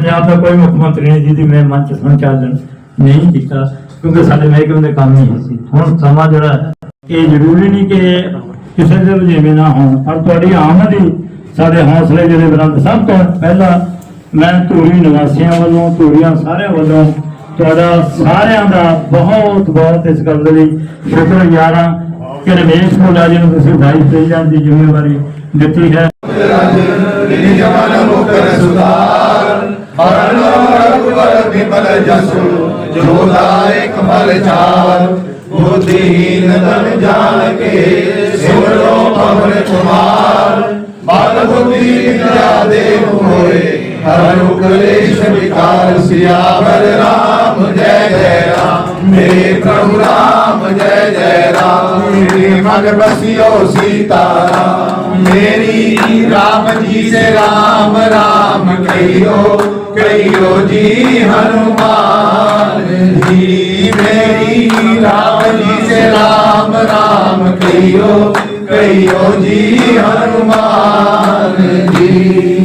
ਪੰਜਾਬ ਦਾ ਕੋਈ ਮੁੱਖ ਮੰਤਰੀ ਨਹੀਂ ਜਿਹਦੀ ਮੈਂ ਮੰਚ ਸੰਚਾਲਨ ਨਹੀਂ ਕੀਤਾ ਕਿਉਂਕਿ ਸਾਡੇ ਮਹਿਕਮੇ ਦੇ ਕੰਮ ਨਹੀਂ ਸੀ। ਹੁਣ ਸਮਾਂ ਜਿਹੜਾ ਹੈ, ਇਹ ਜ਼ਰੂਰੀ ਨਹੀਂ ਕਿ ਕਿਸੇ ਦੇ ਰੁਝੇਵੇਂ ਨਾ ਹੋਣ। ਪਰ ਤੁਹਾਡੀ ਆਮਦ ਹੀ ਸਾਡੇ ਹੌਸਲੇ ਜਿਹੜੇ ਬੁਲੰਦ ਸਭ ਤੋਂ ਪਹਿਲਾਂ ਮੈਂ ਧੂਰੀ ਨਿਵਾਸੀਆਂ ਵੱਲੋਂ ਧੂਰੀਆਂ ਸਾਰਿਆਂ ਵੱਲੋਂ ਤੁਹਾਡਾ ਸਾਰਿਆਂ ਦਾ ਬਹੁਤ ਬਹੁਤ ਇਸ ਗੱਲ ਦੇ ਲਈ ਸ਼ੁਕਰਗੁਜ਼ਾਰ ਹਾਂ ਕਿ ਰਮੇਸ਼ ਕੋਲਾ ਜੀ ਨੂੰ ਤੁਸੀਂ ਵਾਈਸ ਪ੍ਰੈਜ਼ੀਡੈਂਟ ਦੀ ਜ਼ਿੰਮੇਵਾਰੀ ਦਿੱਤੀ ਹੈ। ਨਿਜਮਨ ਮੁਕਰ ਸੁਧਾਰ। ਹਰਨ ਰਘੁਵਰ ਬਿਮਲ ਜਸੁ, ਜੋ ਲਾਇ ਕਮਲ ਚਾਰ ਬੁੱਧੀਨ ਤਨ ਜਾਣ ਕੇ ਸਿਮਰੋ ਪਵਨ ਕੁਮਾਰ, ਬਲ ਬੁੱਧੀ ਵਿਦਿਆ ਦੇਵ ਹੋਏ, ਹਰ ਕਲੇਸ਼ ਵਿਕਾਰ ਸਿਆਵਰ ਰਾਮ, ਜੈ ਜੈ ਰਾਮ। ਮੇਰੇ ਪ੍ਰਭੂ ਰਾਮ, ਜੈ ਜੈ ਰਾਮ। ਮੇਰੇ ਮਨ ਬਸਿਓ ਸੀਤਾ ਰਾਮ ਮੇਰੀ ਰਾਮ ਜੀ ਸੇ ਰਾਮ ਰਾਮ ਕਹੀਓ ਕਹੀਓ ਜੀ ਹਨੂਮਾਨ। ਜੀ ਮੇਰੀ ਰਾਮ ਜੀ ਸੇ ਰਾਮ ਰਾਮ ਕਹੀਓ ਕਹੀਓ ਜੀ ਹਨੂਮਾਨ। ਜੀ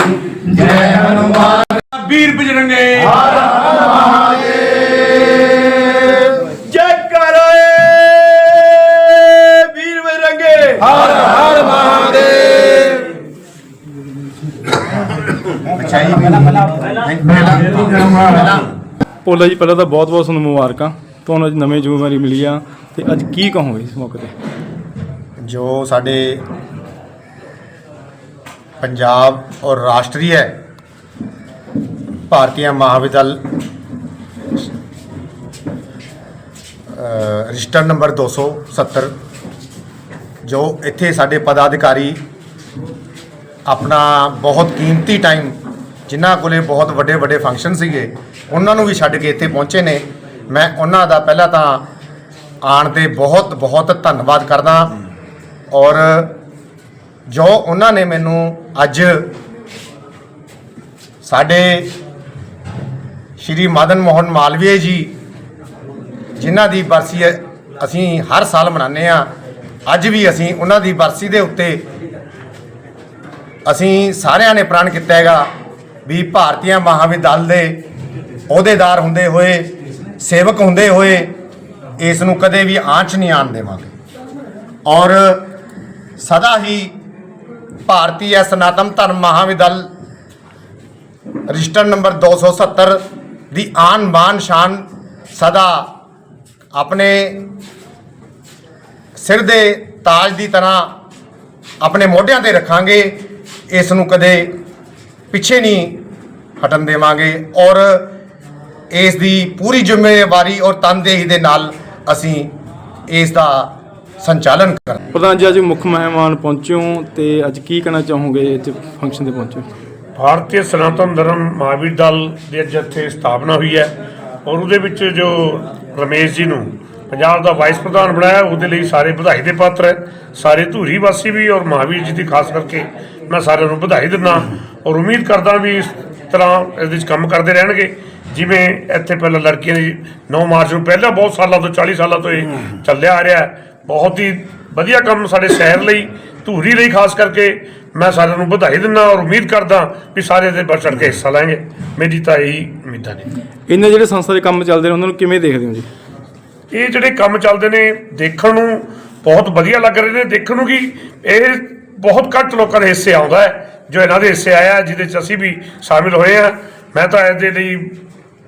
ਪੋਲਾ ਜੀ ਪਹਿਲਾਂ ਤਾਂ ਬਹੁਤ ਬਹੁਤ ਤੁਹਾਨੂੰ ਮੁਬਾਰਕਾਂ। ਤੁਹਾਨੂੰ ਅੱਜ ਨਵੀਂ ਜ਼ਿੰਮੇਵਾਰੀ ਮਿਲੀ ਆ ਤੇ ਅੱਜ ਕੀ ਕਹੋਗੇ ਇਸ ਮੌਕੇ ਤੇ? ਜੋ ਸਾਡੇ ਪੰਜਾਬ ਔਰ ਰਾਸ਼ਟਰੀ ਹੈ ਭਾਰਤੀ ਮਹਾਵਿਦਿਆਲ ਰਜਿਸਟਰ ਨੰਬਰ 270 ਜੋ ਇੱਥੇ ਸਾਡੇ ਪਦਾਧਿਕਾਰੀ ਆਪਣਾ ਬਹੁਤ ਕੀਮਤੀ ਟਾਈਮ ਜਿਨ੍ਹਾਂ ਕੋਲੇ ਬਹੁਤ ਵੱਡੇ ਵੱਡੇ ਫੰਕਸ਼ਨ ਸੀਗੇ, ਉਹਨਾਂ ਨੂੰ ਵੀ ਛੱਡ ਕੇ ਇੱਥੇ ਪਹੁੰਚੇ ਨੇ। ਮੈਂ ਉਹਨਾਂ ਦਾ ਪਹਿਲਾਂ ਤਾਂ ਆਉਣ ਤੇ ਬਹੁਤ ਬਹੁਤ ਧੰਨਵਾਦ ਕਰਦਾ ਔਰ ਜੋ ਉਹਨਾਂ ਨੇ ਮੈਨੂੰ ਅੱਜ ਸਾਡੇ ਸ਼੍ਰੀ ਮਦਨ ਮੋਹਨ ਮਾਲਵੀਏ ਜੀ, ਜਿਨ੍ਹਾਂ ਦੀ ਬਰਸੀ ਅਸੀਂ ਹਰ ਸਾਲ ਮਨਾਉਂਦੇ ਆ ਅੱਜ ਵੀ ਅਸੀਂ ਉਹਨਾਂ ਦੀ ਬਰਸੀ ਦੇ ਉੱਤੇ ਅਸੀਂ ਸਾਰਿਆਂ ਨੇ ਪ੍ਰਣ ਕੀਤਾ ਹੈਗਾ। ਵੀ ਭਾਰਤੀय ਮਹਾਵਿਦਿਆਲ ਦੇ ਅਹੁਦੇਦਾਰ ਹੁੰਦੇ ਹੋਏ, ਸੇਵਕ ਹੁੰਦੇ ਹੋਏ ਇਸ ਨੂੰ ਕਦੇ ਵੀ ਆਂਚ ਨਹੀਂ ਆਣ ਦੇਵਾਂਗੇ। ਔਰ ਸਦਾ ਹੀ ਭਾਰਤੀ ਸਨਾਤਨ ਧਰਮ ਮਹਾਵਿਦਿਆਲ ਰਜਿਸਟਰ ਨੰਬਰ 270 ਦੀ ਆਨ ਬਾਨ ਸ਼ਾਨ ਸਦਾ ਆਪਣੇ ਸਿਰ ਦੇ ਤਾਜ ਦੀ ਤਰ੍ਹਾਂ ਆਪਣੇ ਮੋਢਿਆਂ ਤੇ ਰੱਖਾਂਗੇ, ਇਸ ਨੂੰ ਕਦੇ ਪਿੱਛੇ ਨਹੀਂ ਹਟਣ ਦੇਵਾਂਗੇ ਔਰ ਇਸ ਦੀ ਪੂਰੀ ਜ਼ਿੰਮੇਵਾਰੀ ਔਰ ਤਨਦੇਹੀ ਦੇ ਨਾਲ ਅਸੀਂ ਇਸ ਦਾ ਸੰਚਾਲਨ ਕਰਾਂਗੇ ਪ੍ਰਧਾਨ ਜੀ ਅੱਜ ਮੁੱਖ ਮਹਿਮਾਨ ਪਹੁੰਚੇ ਹੋ ਤੇ ਅੱਜ ਕੀ ਕਹਿਣਾ ਚਾਹੋਗੇ ਇੱਥੇ ਫੰਕਸ਼ਨ ਤੇ ਪਹੁੰਚੇ? ਭਾਰਤੀ ਸਨਾਤਨ ਧਰਮ ਮਹਾਵੀਰ ਦਲ ਦੀ ਅੱਜ ਇੱਥੇ ਸਥਾਪਨਾ ਹੋਈ ਹੈ ਔਰ ਉਹਦੇ ਵਿੱਚ ਜੋ ਰਮੇਸ਼ ਜੀ ਨੂੰ ਪੰਜਾਬ ਦਾ ਵਾਈਸ ਪ੍ਰਧਾਨ ਬਣਾਇਆ ਉਹਦੇ ਲਈ ਸਾਰੇ ਵਧਾਈ ਦੇ ਪਾਤਰ ਹੈ ਸਾਰੇ ਧੂਰੀ ਵਾਸੀ ਵੀ ਔਰ ਮਹਾਵੀਰ ਜੀ ਦੀ ਖਾਸ ਕਰਕੇ ਮੈਂ ਸਾਰਿਆਂ ਨੂੰ ਵਧਾਈ ਦਿੰਦਾ ਔਰ ਉਮੀਦ ਕਰਦਾ ਵੀ ਇਸ ਤਰ੍ਹਾਂ ਇਹਦੇ ਵਿੱਚ ਕੰਮ ਕਰਦੇ ਰਹਿਣਗੇ। ਜਿਵੇਂ ਇੱਥੇ ਪਹਿਲਾਂ ਲੜਕੀਆਂ ਦੀ 9 ਮਾਰਚ ਨੂੰ ਪਹਿਲਾਂ ਬਹੁਤ ਸਾਲਾਂ ਤੋਂ 40 ਸਾਲਾਂ ਤੋਂ ਇਹ ਚੱਲਿਆ ਆ ਰਿਹਾ ਬਹੁਤ ਹੀ ਵਧੀਆ ਕੰਮ ਸਾਡੇ ਸ਼ਹਿਰ ਲਈ ਧੂਰੀ ਲਈ ਖਾਸ ਕਰਕੇ ਮੈਂ ਸਾਰਿਆਂ ਨੂੰ ਵਧਾਈ ਦਿੰਦਾ ਔਰ ਉਮੀਦ ਕਰਦਾ ਵੀ ਸਾਰੇ ਵੱਧ ਚੜ੍ਹ ਕੇ ਹਿੱਸਾ ਲੈਣਗੇ। ਮੇਰੀ ਤਾਂ ਇਹੀ ਉਮੀਦਾਂ ਨੇ। ਇਹਨਾਂ ਜਿਹੜੇ ਸੰਸਥਾ ਦੇ ਕੰਮ ਚੱਲਦੇ ਨੇ ਉਹਨਾਂ ਨੂੰ ਕਿਵੇਂ ਦੇਖਦੇ ਹੋ ਜੀ? ਇਹ ਜਿਹੜੇ ਕੰਮ ਚੱਲਦੇ ਨੇ ਦੇਖਣ ਨੂੰ ਬਹੁਤ ਵਧੀਆ ਲੱਗ ਰਹੇ ਨੇ। ਦੇਖਣ ਨੂੰ ਕਿ ਇਹ ਬਹੁਤ ਘੱਟ ਲੋਕਾਂ ਦੇ ਹਿੱਸੇ ਆਉਂਦਾ ਹੈ ਜੋ ਇਹਨਾਂ ਦੇ ਹਿੱਸੇ ਆਇਆ ਜਿਹਦੇ ਚ ਅਸੀਂ ਵੀ ਸ਼ਾਮਿਲ ਹੋਏ ਆ ਮੈਂ ਤਾਂ ਇਹਦੇ ਲਈ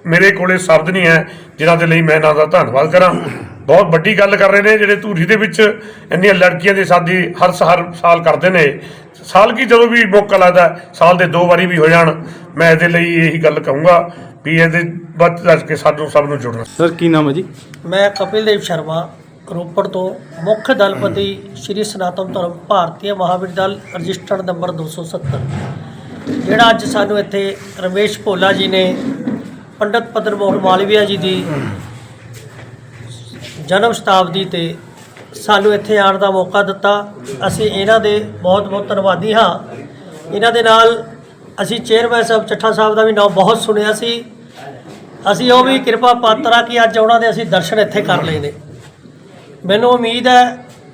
ਮੇਰੇ ਕੋਲੇ ਸ਼ਬਦ ਨਹੀਂ ਹੈ ਜਿਨ੍ਹਾਂ ਦੇ ਲਈ ਮੈਂ ਇਹਨਾਂ ਦਾ ਧੰਨਵਾਦ ਕਰਾਂ। ਬਹੁਤ ਵੱਡੀ ਗੱਲ ਕਰ ਰਹੇ ਨੇ ਜਿਹੜੇ ਧੂਰੀ ਦੇ ਵਿੱਚ ਇੰਨੀਆਂ ਲੜਕੀਆਂ ਦੀ ਸ਼ਾਦੀ ਹਰ ਸ- ਹਰ ਸਾਲ ਕਰਦੇ ਨੇ। ਸਾਲ ਕੀ ਜਦੋਂ ਵੀ ਮੌਕਾ ਲੱਗਦਾ ਸਾਲ ਦੇ ਦੋ ਵਾਰੀ ਵੀ ਹੋ ਜਾਣ ਮੈਂ ਇਹਦੇ ਲਈ ਇਹੀ ਗੱਲ ਕਹੂੰਗਾ ਵੀ ਇਹਦੇ ਵੱਧ ਚੜ੍ਹ ਕੇ ਸਾਨੂੰ ਸਭ ਨੂੰ ਜੁੜਨਾ। ਸਰ ਕੀ ਨਾਮ ਹੈ ਜੀ? ਮੈਂ ਕਪਿਲ ਦੇਵ ਸ਼ਰਮਾ ਰੋਪੜ ਤੋਂ ਮੁੱਖ ਦਲਪਤੀ ਸ਼੍ਰੀ ਸਨਾਤਨ ਧਰਮ ਭਾਰਤੀ ਮਹਾਵੀਰ ਦਲ ਰਜਿਸਟਰਡ ਨੰਬਰ 270 ਜਿਹੜਾ ਅੱਜ ਸਾਨੂੰ ਇੱਥੇ ਰਮੇਸ਼ ਭੋਲਾ ਜੀ ਨੇ, ਪੰਡਤ ਪਦਰ ਮੋਹਨ ਮਾਲਵੀਆ ਜੀ ਦੀ ਜਨਮ ਸ਼ਤਾਬਦੀ ਤੇ ਸਾਨੂੰ ਇੱਥੇ ਆਉਣ ਦਾ ਮੌਕਾ ਦਿੱਤਾ। ਅਸੀਂ ਇਹਨਾਂ ਦੇ ਬਹੁਤ ਬਹੁਤ ਧੰਨਵਾਦੀ ਹਾਂ। ਇਹਨਾਂ ਦੇ ਨਾਲ ਅਸੀਂ ਚੇਅਰਮੈਨ ਸਾਹਿਬ ਚੱਠਾ ਸਾਹਿਬ ਦਾ ਵੀ ਨਾਮ ਬਹੁਤ ਸੁਣਿਆ ਸੀ। ਅਸੀਂ ਉਹ ਵੀ ਕਿਰਪਾ ਪਾਤਰ ਆ ਕਿ ਅੱਜ ਉਹਨਾਂ ਦੇ ਅਸੀਂ ਦਰਸ਼ਨ ਇੱਥੇ ਕਰ ਲਏ ਨੇ। ਮੈਨੂੰ ਉਮੀਦ ਹੈ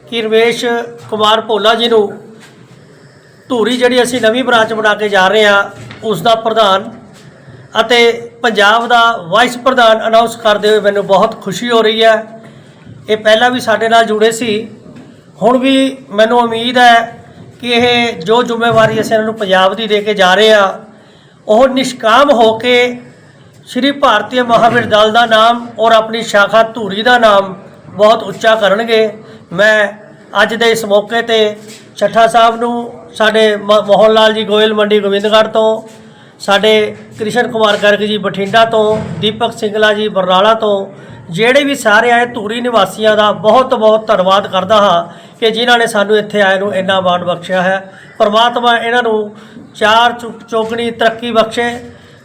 ਕਿ ਰਮੇਸ਼ ਕੁਮਾਰ ਭੋਲਾ ਜੀ ਨੂੰ ਧੂਰੀ ਜਿਹੜੀ ਅਸੀਂ ਨਵੀਂ ਬ੍ਰਾਂਚ ਬਣਾ ਕੇ ਜਾ ਰਹੇ ਹਾਂ, ਉਸ ਦਾ ਪ੍ਰਧਾਨ ਅਤੇ ਪੰਜਾਬ ਦਾ ਵਾਈਸ ਪ੍ਰਧਾਨ ਅਨਾਉਂਸ ਕਰਦੇ ਹੋਏ ਮੈਨੂੰ ਬਹੁਤ ਖੁਸ਼ੀ ਹੋ ਰਹੀ ਹੈ। ਇਹ ਪਹਿਲਾਂ ਵੀ ਸਾਡੇ ਨਾਲ ਜੁੜੇ ਸੀ। ਹੁਣ ਵੀ ਮੈਨੂੰ ਉਮੀਦ ਹੈ ਕਿ ਇਹ ਜੋ ਜ਼ਿੰਮੇਵਾਰੀ ਅਸੀਂ ਇਹਨਾਂ ਨੂੰ ਪੰਜਾਬ ਦੀ ਦੇ ਕੇ ਜਾ ਰਹੇ ਆ ਉਹ ਨਿਸ਼ਕਾਮ ਹੋ ਕੇ ਸ਼੍ਰੀ ਭਾਰਤੀ ਮਹਾਵੀਰ ਦਲ ਦਾ ਨਾਮ ਔਰ ਆਪਣੀ ਸ਼ਾਖਾ ਧੂਰੀ ਦਾ ਨਾਮ ਬਹੁਤ ਉੱਚਾ ਕਰਨਗੇ। ਮੈਂ ਅੱਜ ਦੇ ਇਸ ਮੌਕੇ ਤੇ ਛੱਠਾ ਸਾਹਿਬ ਨੂੰ ਸਾਡੇ ਮ- ਮੋਹਨ ਲਾਲ ਜੀ, ਗੋਇਲ ਮੰਡੀ, ਗੋਬਿੰਦਗੜ੍ਹ ਤੋਂ, ਸਾਡੇ ਕ੍ਰਿਸ਼ਨ ਕੁਮਾਰ ਗਰਗ ਜੀ, ਬਠਿੰਡਾ ਤੋਂ, ਦੀਪਕ ਸਿੰਗਲਾ ਜੀ, ਬਰਨਾਲਾ ਤੋਂ, ਜਿਹੜੇ ਵੀ ਸਾਰੇ ਆਏ ਧੂਰੀ ਨਿਵਾਸੀਆਂ ਦਾ ਬਹੁਤ ਬਹੁਤ ਧੰਨਵਾਦ ਕਰਦਾ ਹਾਂ ਕਿ ਜਿਨ੍ਹਾਂ ਨੇ ਸਾਨੂੰ ਇੱਥੇ ਆਏ ਨੂੰ ਇੰਨਾ ਮਾਣ ਬਖਸ਼ਿਆ ਹੈ। ਪਰਮਾਤਮਾ ਇਹਨਾਂ ਨੂੰ ਚਾਰ ਚੁ- ਚੌਗਣੀ ਤਰੱਕੀ ਬਖਸ਼ੇ,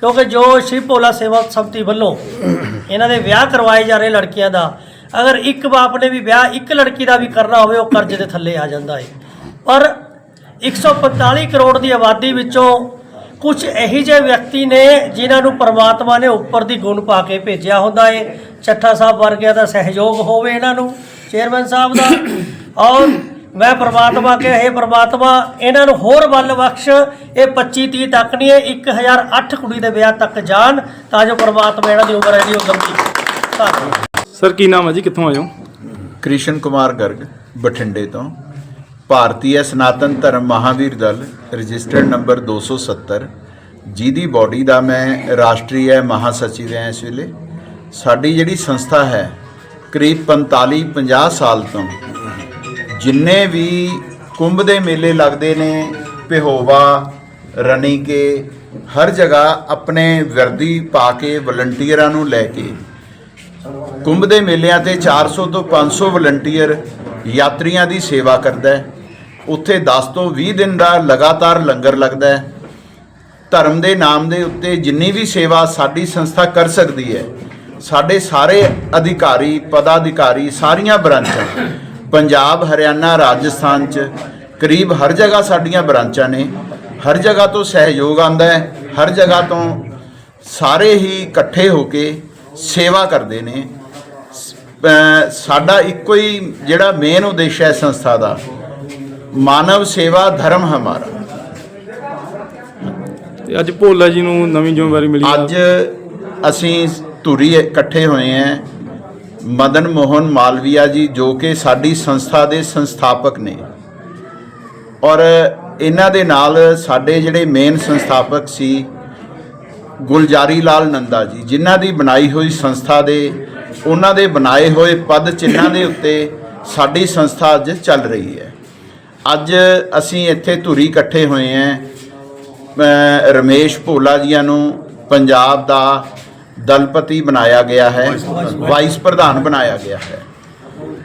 ਕਿਉਂਕਿ ਜੋ ਸ਼ਿਵ ਭੋਲਾ ਸੇਵਾ ਸੰਮਤੀ ਵੱਲੋਂ ਇਹਨਾਂ ਦੇ ਵਿਆਹ ਕਰਵਾਏ ਜਾ ਰਹੇ ਲੜਕੀਆਂ ਦਾ ਅਗਰ ਇੱਕ ਬਾਪ ਨੇ ਵੀ ਵਿਆਹ ਇੱਕ ਲੜਕੀ ਦਾ ਵੀ ਕਰਨਾ ਹੋਵੇ, ਉਹ ਕਰਜ਼ੇ ਦੇ ਥੱਲੇ ਆ ਜਾਂਦਾ ਹੈ ਪਰ 145 ਕਰੋੜ ਦੀ ਆਬਾਦੀ ਵਿੱਚੋਂ ਕੁਝ ਇਹੀ ਜਿਹੇ ਵਿਅਕਤੀ ਨੇ ਜਿਨ੍ਹਾਂ ਨੂੰ ਪਰਮਾਤਮਾ ਨੇ ਉੱਪਰ ਦੀ ਗੁਣ ਪਾ ਕੇ ਭੇਜਿਆ ਹੁੰਦਾ ਏ। ਚੱਠਾ ਸਾਹਿਬ ਵਰਗਿਆਂ ਦਾ ਸਹਿਯੋਗ ਹੋਵੇ ਇਹਨਾਂ ਨੂੰ, ਚੇਅਰਮੈਨ ਸਾਹਿਬ ਦਾ। ਔਰ ਮੈਂ ਪਰਮਾਤਮਾ ਕੇ ਇਹ ਪਰਮਾਤਮਾ ਇਹਨਾਂ ਨੂੰ ਹੋਰ ਬਲ ਬਖਸ਼, ਇਹ 25 30 ਤੱਕ ਨਹੀਂ, ਇਹ 1008 ਕੁੜੀ ਦੇ ਵਿਆਹ ਤੱਕ ਜਾਣ ਤਾਂ ਜੋ ਪਰਮਾਤਮਾ ਇਹਨਾਂ ਦੀ ਉਮਰ ਹੈ ਜਿਹੜੀ ਉਹ ਲੰਬੀ ਧੰਨਵਾਦ। ਸਰ, ਕੀ ਨਾਮ ਹੈ ਜੀ? ਕਿੱਥੋਂ ਆਏ ਹੋ? ਕ੍ਰਿਸ਼ਨ ਕੁਮਾਰ ਗਰਗ, ਬਠਿੰਡੇ ਤੋਂ। ਭਾਰਤੀ ਸਨਾਤਨ ਧਰਮ ਮਹਾਵੀਰ ਦਲ, ਰਜਿਸਟਰਡ ਨੰਬਰ 270 ਜਿਹਦੀ ਬਾਡੀ ਦਾ ਮੈਂ ਰਾਸ਼ਟਰੀ ਹੈ, ਮਹਾਸਚਿਵ ਹਾਂ ਇਸ ਵੇਲੇ। ਸਾਡੀ ਜਿਹੜੀ ਸੰਸਥਾ ਹੈ, ਕਰੀਬ 45 50 ਸਾਲ ਤੋਂ, ਜਿੰਨੇ ਵੀ ਕੁੰਭ ਦੇ ਮੇਲੇ ਲੱਗਦੇ ਨੇ ਪਿਹੋਵਾ ਰਣੀਕੇ, ਹਰ ਜਗ੍ਹਾ ਆਪਣੇ ਵਰਦੀ ਪਾ ਕੇ ਵਲੰਟੀਅਰਾਂ ਨੂੰ ਲੈ ਕੇ ਕੁੰਭ ਦੇ ਮੇਲਿਆਂ ਤੇ 400 ਤੋਂ 500 ਵਲੰਟੀਅਰ ਯਾਤਰੀਆਂ ਦੀ ਸੇਵਾ ਕਰਦਾ ਹੈ। ਉੱਥੇ 10 ਤੋਂ 20 ਦਿਨ ਦਾ ਲਗਾਤਾਰ ਲੰਗਰ ਲੱਗਦਾ ਹੈ। ਧਰਮ ਦੇ ਨਾਮ ਦੇ ਉੱਤੇ ਜਿੰਨੀ ਵੀ ਸੇਵਾ ਸਾਡੀ ਸੰਸਥਾ ਕਰ ਸਕਦੀ ਹੈ, ਸਾਡੇ ਸਾਰੇ ਅਧਿਕਾਰੀ, ਪਦਾਧਿਕਾਰੀ ਸਾਰੀਆਂ ਬ੍ਰਾਂਚਾਂ, ਪੰਜਾਬ, ਹਰਿਆਣਾ, ਰਾਜਸਥਾਨ ਚ ਕਰੀਬ ਹਰ ਜਗ੍ਹਾ ਸਾਡੀਆਂ ਬ੍ਰਾਂਚਾਂ ਨੇ। ਹਰ ਜਗ੍ਹਾ ਤੋਂ ਸਹਿਯੋਗ ਆਂਦਾ ਹੈ, ਹਰ ਜਗ੍ਹਾ ਤੋਂ ਸਾਰੇ ਹੀ ਇਕੱਠੇ ਹੋ ਕੇ ਸੇਵਾ ਕਰਦੇ ਨੇ। ਸਾਡਾ ਇੱਕੋ ਹੀ ਜਿਹੜਾ ਮੇਨ ਉਦੇਸ਼ ਹੈ ਸੰਸਥਾ ਦਾ ਮਾਨਵ ਸੇਵਾ ਧਰਮ ਹਮਾਰਾ। ਤੇ ਅੱਜ ਭੋਲਾ ਜੀ ਨੂੰ ਨਵੀਂ ਜ਼ਿੰਮੇਵਾਰੀ ਮਿਲੀ ਆ। ਅੱਜ ਅਸੀਂ ਧੁਰੀ ਇਕੱਠੇ ਹੋਏ ਹਾਂ। ਮਦਨ ਮੋਹਨ ਮਾਲਵੀਆ ਜੀ ਜੋ ਕਿ ਸਾਡੀ ਸੰਸਥਾ ਦੇ ਸੰਸਥਾਪਕ ਨੇ। ਔਰ ਇਹਨਾਂ ਦੇ ਨਾਲ ਸਾਡੇ ਜਿਹੜੇ ਮੇਨ ਸੰਸਥਾਪਕ ਸੀ ਗੁਲਜਾਰੀ ਲਾਲ ਨੰਦਾ ਜੀ, ਜਿਨ੍ਹਾਂ ਦੀ ਬਣਾਈ ਹੋਈ ਸੰਸਥਾ ਦੇ, ਉਹਨਾਂ ਦੇ ਬਣਾਏ ਹੋਏ ਪਦ ਚਿੰਨ੍ਹਾਂ ਦੇ ਉੱਤੇ ਸਾਡੀ ਸੰਸਥਾ ਅੱਜ ਚੱਲ ਰਹੀ ਹੈ। ਅੱਜ ਅਸੀਂ ਇੱਥੇ ਧੁਰੀ ਇਕੱਠੇ ਹੋਏ ਹਾਂ। ਰਮੇਸ਼ ਭੋਲਾ ਜੀਆਂ ਨੂੰ ਪੰਜਾਬ ਦਾ ਦਲਪਤੀ ਬਣਾਇਆ ਗਿਆ ਹੈ, ਵਾਈਸ ਪ੍ਰਧਾਨ ਬਣਾਇਆ ਗਿਆ ਹੈ।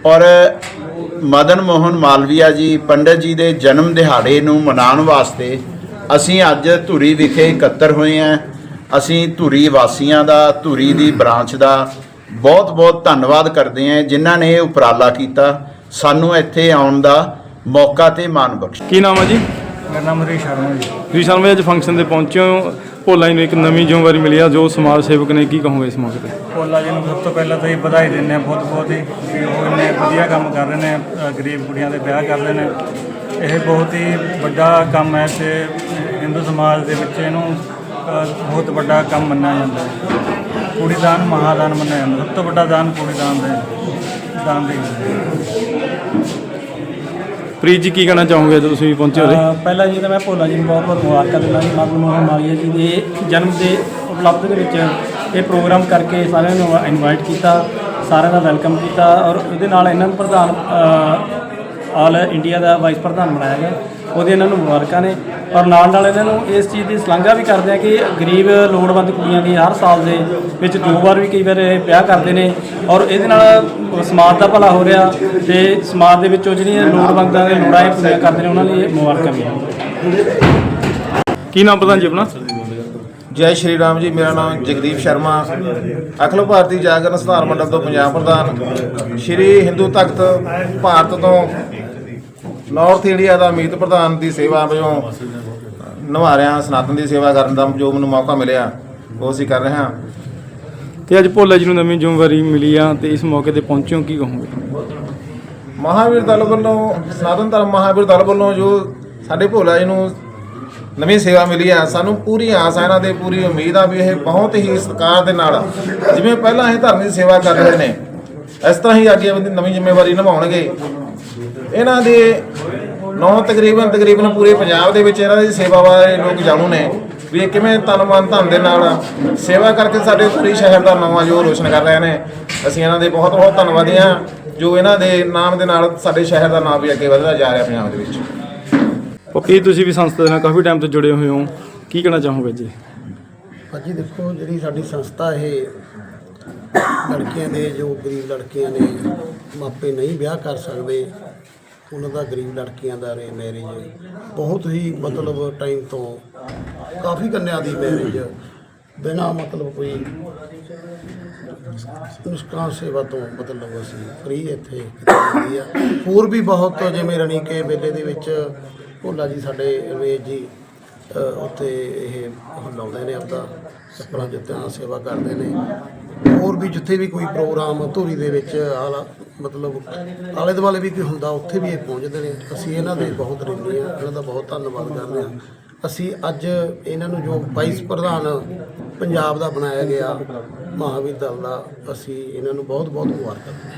ਔਰ ਮਦਨ ਮੋਹਨ ਮਾਲਵੀਆ ਜੀ ਪੰਡਤ ਜੀ ਦੇ ਜਨਮ ਦਿਹਾੜੇ ਨੂੰ ਮਨਾਉਣ ਵਾਸਤੇ ਅਸੀਂ ਅੱਜ ਧੁਰੀ ਵਿਖੇ ਇਕੱਤਰ ਹੋਏ ਹਾਂ। ਅਸੀਂ ਧੁਰੀ ਵਾਸੀਆਂ ਦਾ ਧੁਰੀ ਦੀ ਬ੍ਰਾਂਚ ਦਾ ਬਹੁਤ ਬਹੁਤ ਧੰਨਵਾਦ ਕਰਦੇ ਹਾਂ ਜਿਨ੍ਹਾਂ ਨੇ ਇਹ ਉਪਰਾਲਾ ਕੀਤਾ। ਸਾਨੂੰ ਇੱਥੇ ਆਉਣ ਦਾ ਮੌਕਾ ਤੇ ਮਾਣ ਬਖਸ਼ਿਆ ਕੀ ਨਾਮ ਹੈ ਜੀ? ਮੇਰਾ ਨਾਮ ਹਰੀ ਸ਼ਰਮਾ ਜੀ। ਤੁਸੀਂ ਸ਼ਰਮਾ ਜੀ ਅੱਜ ਫੰਕਸ਼ਨ ਤੇ ਪਹੁੰਚੇ ਹੋ। ਭੋਲਾ ਜੀ ਨੂੰ ਇੱਕ ਨਵੀਂ ਜ਼ਿੰਮੇਵਾਰੀ ਮਿਲੀ ਆ ਜੋ ਸਮਾਜ ਸੇਵਕ ਨੇ ਕੀ ਕਹੋਗੇ ਇਸ ਮੌਕੇ ਤੇ? ਭੋਲਾ ਜੀ ਨੂੰ ਸਭ ਤੋਂ ਪਹਿਲਾਂ ਤਾਂ ਇਹ ਵਧਾਈ ਦਿੰਦੇ ਆ ਬਹੁਤ ਬਹੁਤ ਹੀ ਕਿ ਉਹ ਇੰਨੇ ਵਧੀਆ ਕੰਮ ਕਰ ਰਹੇ ਨੇ ਅ, ਗਰੀਬ ਕੁੜੀਆਂ ਦੇ ਵਿਆਹ ਕਰ ਰਹੇ ਨੇ। ਇਹ ਬਹੁਤ ਹੀ ਵੱਡਾ ਕੰਮ ਹੈ ਤੇ ਹਿੰਦੂ ਸਮਾਜ ਦੇ ਵਿੱਚ ਇਹਨੂੰ ਬਹੁਤ ਵੱਡਾ ਕੰਮ ਮੰਨਿਆ ਜਾਂਦਾ ਹੈ। ਕੁੜੀਦਾਨ ਮਹਾਦਾਨ ਮੰਨਿਆ ਜਾਂਦਾ। ਸਭ ਤੋਂ ਵੱਡਾ ਦਾਨ ਕੁੜੀਦਾਨ ਦਾ ਹੈ। ਦਾਨ ਦੇ ਪ੍ਰੀਤ ਜੀ ਕੀ ਕਹਿਣਾ ਚਾਹੋਗੇ? ਜਦੋਂ ਤੁਸੀਂ ਪਹੁੰਚੇ ਹੋ ਪਹਿਲਾਂ ਜੀ ਤਾਂ ਮੈਂ ਭੋਲਾ ਜੀ ਨੂੰ ਬਹੁਤ ਬਹੁਤ ਮੁਬਾਰਕਾਂ ਦਿੰਦਾ ਜੀ ਮਦਨ ਮੋਹਨ ਮਾਲੀਆ ਜੀ। ਦੇ ਜਨਮ ਦੇ ਉਪਲਬਧ ਦੇ ਵਿੱਚ ਇਹ ਪ੍ਰੋਗਰਾਮ ਕਰਕੇ ਸਾਰਿਆਂ ਨੂੰ ਇਨਵਾਈਟ ਕੀਤਾ ਸਾਰਿਆਂ ਦਾ ਵੈਲਕਮ ਕੀਤਾ ਔਰ ਉਹਦੇ ਨਾਲ ਇਹਨਾਂ ਨੂੰ ਪ੍ਰਧਾਨ ਆਲ ਇੰਡੀਆ ਦਾ ਵਾਈਸ ਪ੍ਰਧਾਨ ਬਣਾਇਆ ਗਿਆ। ਉਹਦੇ ਇਹਨਾਂ ਨੂੰ ਮੁਬਾਰਕਾਂ ਨੇ। ਔਰ ਨਾਲ ਨਾਲ ਇਹਨਾਂ ਨੂੰ ਇਸ ਚੀਜ਼ ਦੀ ਸ਼ਲਾਘਾ ਵੀ ਕਰਦੇ ਆ ਕਿ ਗਰੀਬ, ਲੋੜਵੰਦ ਕੁੜੀਆਂ ਦੀ ਹਰ ਸਾਲ ਦੇ ਵਿੱਚ ਦੋ ਵਾਰ ਵੀ ਕਈ ਵਾਰ ਇਹ ਵਿਆਹ ਕਰਦੇ ਨੇ ਔਰ ਇਹਦੇ ਨਾਲ ਸਮਾਜ ਦਾ ਭਲਾ ਹੋ ਰਿਹਾ ਤੇ ਸਮਾਜ ਦੇ ਵਿੱਚੋਂ ਜਿਹੜੀਆਂ ਲੋੜਵੰਦਾਂ ਦੇ ਲੋੜਾਂ ਇਹ ਪੂਰੀਆਂ ਕਰਦੇ ਨੇ, ਉਹਨਾਂ ਲਈ ਮੁਬਾਰਕਾਂ ਵੀ ਕੀ ਨਾਮ ਪ੍ਰਧਾਨ ਜੀ ਆਪਣਾ? ਜੈ ਸ਼੍ਰੀ ਰਾਮ ਜੀ, ਮੇਰਾ ਨਾਮ ਜਗਦੀਪ ਸ਼ਰਮਾ। ਅਖਿਲ ਭਾਰਤੀ ਜਾਗਰਣ ਸੁਧਾਰ ਮੰਡਲ ਤੋਂ ਪੰਜਾਬ ਪ੍ਰਧਾਨ। ਸ਼੍ਰੀ ਹਿੰਦੂ ਤਖਤ ਭਾਰਤ ਤੋਂ ਨਾਰਥ ਇੰਡੀਆ ਦਾ ਮੀਤ ਪ੍ਰਧਾਨ ਦੀ ਸੇਵਾ ਵਜੋਂ ਨਿਭਾ ਰਿਹਾ ਸਨਾਤਨ ਦੀ ਸੇਵਾ ਕਰਨ ਦਾ ਜੋ ਮੈਨੂੰ ਮੌਕਾ ਮਿਲਿਆ ਉਹ ਅਸੀਂ ਕਰ ਰਹੇ ਹਾਂ। ਤੇ ਅੱਜ ਭੋਲਾ ਜੀ ਨੂੰ ਨਵੀਂ ਜ਼ਿੰਮੇਵਾਰੀ ਮਿਲੀ ਆ ਤੇ ਇਸ ਮੌਕੇ ਤੇ ਪਹੁੰਚੇ ਹੋ ਕੀ ਕਹੋਗੇ? ਮਹਾਵੀਰ ਦਲ ਵੱਲੋਂ ਸਨਾਤਨ ਧਰਮ ਮਹਾਵੀਰ ਦਲ ਵੱਲੋਂ ਜੋ ਸਾਡੇ ਭੋਲਾ ਜੀ ਨੂੰ ਨਵੀਂ ਸੇਵਾ ਮਿਲੀ ਆ ਸਾਨੂੰ ਪੂਰੀ ਆਸ ਆ ਇਹਨਾਂ ਦੇ ਪੂਰੀ ਉਮੀਦ ਆ ਵੀ ਇਹ ਬਹੁਤ ਹੀ ਸਤਿਕਾਰ ਦੇ ਨਾਲ ਜਿਵੇਂ ਪਹਿਲਾਂ ਇਹ ਧਰਮ ਦੀ ਸੇਵਾ ਕਰ ਰਹੇ ਨੇ ਇਸ ਤਰ੍ਹਾਂ ਹੀ ਅੱਗੇ ਨਵੀਂ ਜ਼ਿੰਮੇਵਾਰੀ ਨਿਭਾਉਣਗੇ। ਇਹਨਾਂ ਦੇ ਨੌ ਤਕਰੀਬਨ ਤਕਰੀਬਨ ਪੂਰੇ ਪੰਜਾਬ ਦੇ ਵਿੱਚ ਇਹਨਾਂ ਦੀ ਸੇਵਾ ਬਾਰੇ ਲੋਕ ਜਾਣੂ ਨੇ ਵੀ ਇਹ ਕਿਵੇਂ ਤਨ ਮਨ ਧਨ ਦੇ ਨਾਲ ਸੇਵਾ ਕਰਕੇ ਸਾਡੇ ਪੂਰੀ ਸ਼ਹਿਰ ਦਾ ਨਾਮ ਜੋ ਰੋਸ਼ਨ ਕਰ ਰਹੇ ਨੇ। ਅਸੀਂ ਇਹਨਾਂ ਦੇ ਬਹੁਤ ਬਹੁਤ ਧੰਨਵਾਦੀ ਹਾਂ ਜੋ ਇਹਨਾਂ ਦੇ ਨਾਮ ਦੇ ਨਾਲ ਸਾਡੇ ਸ਼ਹਿਰ ਦਾ ਨਾਮ ਵੀ ਅੱਗੇ ਵਧਦਾ ਜਾ ਰਿਹਾ ਪੰਜਾਬ ਦੇ ਵਿੱਚ। ਪੱਪੀ ਤੁਸੀਂ ਵੀ ਸੰਸਥਾ ਦੇ ਨਾਲ ਕਾਫੀ ਟਾਈਮ ਤੋਂ ਜੁੜੇ ਹੋਏ ਹੋ। ਕੀ ਕਹਿਣਾ ਚਾਹੋਗੇ ਜੀ? ਭਾਜੀ ਦੇਖੋ ਜਿਹੜੀ ਸਾਡੀ ਸੰਸਥਾ ਇਹ ਲੜਕੀਆਂ ਦੇ ਜੋ ਗਰੀਬ ਲੜਕੀਆਂ ਨੇ ਮਾਪੇ ਨਹੀਂ ਵਿਆਹ ਕਰ ਸਕਦੇ। ਉਹਨਾਂ ਦਾ ਗਰੀਬ ਲੜਕੀਆਂ ਦਾ ਰੇ ਮੈਰਿਜ ਬਹੁਤ ਹੀ ਮਤਲਬ ਟਾਈਮ ਤੋਂ ਕਾਫੀ ਕੰਨਿਆ ਦੀ ਮੈਰਿਜ ਬਿਨਾ ਮਤਲਬ ਕੋਈ ਨੁਸਖਾ ਸੇਵਾ ਤੋਂ ਮਤਲਬ ਅਸੀਂ ਫ੍ਰੀ ਇੱਥੇ ਕੀਤੀ ਆ। ਹੋਰ ਵੀ ਬਹੁਤ ਜਿਵੇਂ ਰਣੀਕੇ ਵੇਲੇ ਦੇ ਵਿੱਚ ਭੋਲਾ ਜੀ ਸਾਡੇ ਰਵੇਜ ਜੀ ਉੱਥੇ ਇਹ ਲਾਉਂਦੇ ਨੇ ਆਪਦਾ, ਚੱਪਲਾਂ ਜੁੱਤਿਆਂ ਸੇਵਾ ਕਰਦੇ ਨੇ। ਹੋਰ ਵੀ ਜਿੱਥੇ ਵੀ ਕੋਈ ਪ੍ਰੋਗਰਾਮ ਧੂਰੀ ਦੇ ਵਿੱਚ ਆਲਾ, ਮਤਲਬ ਆਲੇ ਦੁਆਲੇ ਵੀ ਕੋਈ ਹੁੰਦਾ, ਉੱਥੇ ਵੀ ਇਹ ਪਹੁੰਚਦੇ ਨੇ। ਅਸੀਂ ਇਹਨਾਂ ਦੇ ਬਹੁਤ ਰਿਣੀ ਆ, ਇਹਨਾਂ ਦਾ ਬਹੁਤ ਧੰਨਵਾਦ ਕਰਦੇ ਹਾਂ। ਅਸੀਂ ਅੱਜ ਇਹਨਾਂ ਨੂੰ ਜੋ ਵਾਈਸ ਪ੍ਰਧਾਨ ਪੰਜਾਬ ਦਾ ਬਣਾਇਆ ਗਿਆ, ਮਹਾਵੀਰ ਦਲ ਦਾ, ਅਸੀਂ ਇਹਨਾਂ ਨੂੰ ਬਹੁਤ ਬਹੁਤ ਮੁਬਾਰਕਾਂ